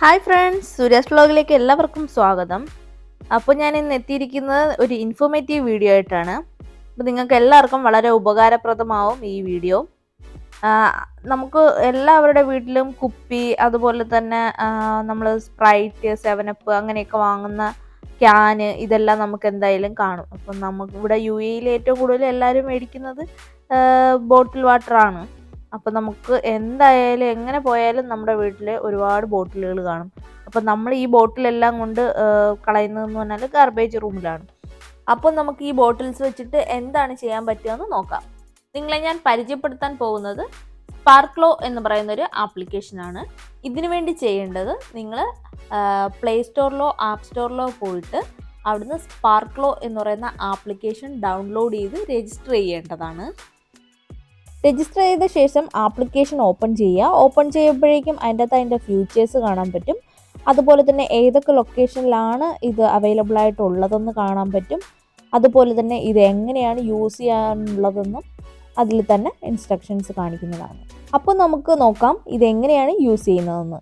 Hi friends Suresh വ്ളോഗിലേക്ക് എല്ലാവർക്കും സ്വാഗതം. അപ്പോൾ ഞാൻ ഇന്ന് എത്തിയിരിക്കുന്നത് ഒരു ഇൻഫോർമേറ്റീവ് വീഡിയോ ആയിട്ടാണ്. അപ്പോൾ നിങ്ങൾക്ക് എല്ലാവർക്കും വളരെ ഉപകാരപ്രദമാവും ഈ വീഡിയോ നമുക്ക് എല്ലാവരുടെ വീട്ടിലും കുപ്പി അതുപോലെ തന്നെ നമ്മൾ സ്പ്രൈറ്റ് സെവനപ്പ് അങ്ങനെയൊക്കെ വാങ്ങുന്ന ക്യാന് ഇതെല്ലാം നമുക്ക് എന്തായാലും കാണും. അപ്പം നമുക്ക് ഇവിടെ യു എയിൽ ഏറ്റവും കൂടുതൽ എല്ലാവരും മേടിക്കുന്നത് ബോട്ടിൽ വാട്ടറാണ് അപ്പം നമുക്ക് എന്തായാലും എങ്ങനെ പോയാലും നമ്മുടെ വീട്ടിൽ ഒരുപാട് ബോട്ടിലുകൾ കാണും. അപ്പം നമ്മൾ ഈ ബോട്ടിലെല്ലാം കൊണ്ട് കളയുന്നതെന്ന് പറഞ്ഞാൽ ഗാർബേജ് റൂമിലാണ് അപ്പോൾ നമുക്ക് ഈ ബോട്ടിൽസ് വെച്ചിട്ട് എന്താണ് ചെയ്യാൻ പറ്റുകയെന്ന് നോക്കാം. നിങ്ങളെ ഞാൻ പരിചയപ്പെടുത്താൻ പോകുന്നത് സ്പാർക്ലോ എന്ന് പറയുന്ന ഒരു ആപ്ലിക്കേഷനാണ് ഇതിനു വേണ്ടി ചെയ്യേണ്ടത് നിങ്ങൾ പ്ലേ സ്റ്റോറിലോ ആപ്പ് സ്റ്റോറിലോ പോയിട്ട് അവിടുന്ന് സ്പാർക്ലോ എന്ന് പറയുന്ന ആപ്ലിക്കേഷൻ ഡൗൺലോഡ് ചെയ്ത് രജിസ്റ്റർ ചെയ്യേണ്ടതാണ്. രജിസ്റ്റർ ചെയ്ത ശേഷം ആപ്ലിക്കേഷൻ ഓപ്പൺ ചെയ്യുക. ഓപ്പൺ ചെയ്യുമ്പോഴേക്കും അതിന്റെ അകത്ത് അതിന്റെ ഫ്യൂച്ചേഴ്സ് കാണാൻ പറ്റും. അതുപോലെ തന്നെ ഏതൊക്കെ ലൊക്കേഷനിലാണ് ഇത് അവൈലബിൾ ആയിട്ടുള്ളതെന്ന് കാണാൻ പറ്റും. അതുപോലെ തന്നെ ഇത് എങ്ങനെയാണ് യൂസ് ചെയ്യാനുള്ളതെന്നും അതിൽ തന്നെ ഇൻസ്ട്രക്ഷൻസ് കാണിക്കുന്നതാണ്. അപ്പോൾ നമുക്ക് നോക്കാം ഇത് എങ്ങനെയാണ് യൂസ് ചെയ്യുന്നതെന്ന്.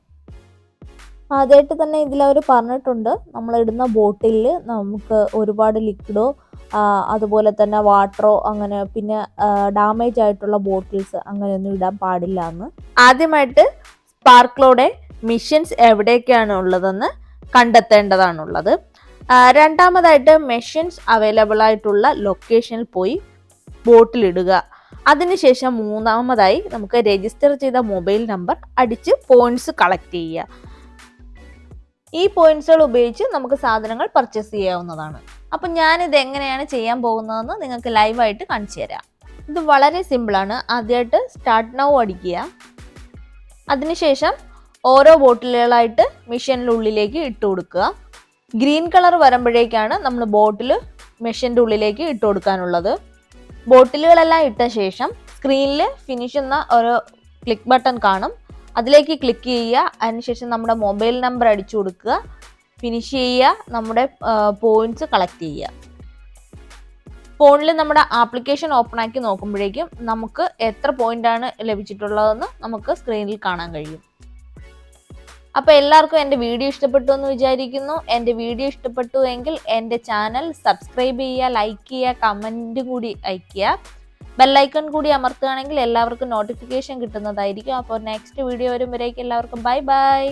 ആദ്യമായിട്ട് തന്നെ ഇതിൽ അവർ പറഞ്ഞിട്ടുണ്ട്. നമ്മൾ ബോട്ടിലിൽ നമുക്ക് ഒരുപാട് ലിക്വിഡോ അതുപോലെ തന്നെ വാട്ടറോ അങ്ങനെ പിന്നെ ഡാമേജ് ആയിട്ടുള്ള ബോട്ടിൽസ് അങ്ങനെയൊന്നും ഇടാൻ പാടില്ല എന്ന്. ആദ്യമായിട്ട് സ്പാർക്ലോടെ മിഷൻസ് എവിടെയൊക്കെയാണ് ഉള്ളതെന്ന് കണ്ടെത്തേണ്ടതാണുള്ളത് രണ്ടാമതായിട്ട് മെഷീൻസ് അവൈലബിൾ ആയിട്ടുള്ള ലൊക്കേഷനിൽ പോയി ബോട്ടിലിടുക അതിനുശേഷം മൂന്നാമതായി നമുക്ക് രജിസ്റ്റർ ചെയ്ത മൊബൈൽ നമ്പർ അടിച്ച് പോയിന്റ്സ് കളക്ട് ചെയ്യുക. ഈ പോയിന്റ്സുകൾ ഉപയോഗിച്ച് നമുക്ക് സാധനങ്ങൾ പർച്ചേസ് ചെയ്യാവുന്നതാണ്. അപ്പം ഞാനിത് എങ്ങനെയാണ് ചെയ്യാൻ പോകുന്നതെന്ന് നിങ്ങൾക്ക് ലൈവായിട്ട് കാണിച്ചു തരാം. ഇത് വളരെ സിമ്പിളാണ് ആദ്യമായിട്ട് സ്റ്റാർട്ട് നൗ അടിക്കുക. അതിനുശേഷം ഓരോ ബോട്ടിലുകളായിട്ട് മെഷീനിന്റെ ഉള്ളിലേക്ക് ഇട്ട് കൊടുക്കുക. ഗ്രീൻ കളർ വരുമ്പോഴേക്കാണ് നമ്മൾ ബോട്ടിൽ മെഷീന്റെ ഉള്ളിലേക്ക് ഇട്ട് കൊടുക്കാനുള്ളത്. ബോട്ടിലുകളെല്ലാം ഇട്ട ശേഷം സ്ക്രീനിൽ ഫിനിഷ് എന്ന ഒരു ക്ലിക്ക് ബട്ടൺ കാണും. അതിലേക്ക് ക്ലിക്ക് ചെയ്യുക. അതിനുശേഷം നമ്മുടെ മൊബൈൽ നമ്പർ അടിച്ചു കൊടുക്കുക. ഫിനിഷ് ചെയ്യുക. നമ്മുടെ പോയിന്റ്സ് കളക്ട് ചെയ്യുക. ഫോണിൽ നമ്മുടെ ആപ്ലിക്കേഷൻ ഓപ്പൺ ആക്കി നോക്കുമ്പോഴേക്കും നമുക്ക് എത്ര പോയിന്റ് ആണ് ലഭിച്ചിട്ടുള്ളതെന്ന് നമുക്ക് സ്ക്രീനിൽ കാണാൻ കഴിയും. അപ്പോൾ എല്ലാവർക്കും എന്റെ വീഡിയോ ഇഷ്ടപ്പെട്ടു എന്ന് വിചാരിക്കുന്നു. എന്റെ വീഡിയോ ഇഷ്ടപ്പെട്ടു എങ്കിൽ എന്റെ ചാനൽ സബ്സ്ക്രൈബ് ചെയ്യുക ലൈക്ക് ചെയ്യുക കമന്റും കൂടി അയയ്ക്കുക. ബെല്ലൈക്കൺ കൂടി അമർത്തുകയാണെങ്കിൽ എല്ലാവർക്കും നോട്ടിഫിക്കേഷൻ കിട്ടുന്നതായിരിക്കും. അപ്പോൾ നെക്സ്റ്റ് വീഡിയോ വരുമ്പോഴേക്കും എല്ലാവർക്കും. Bye bye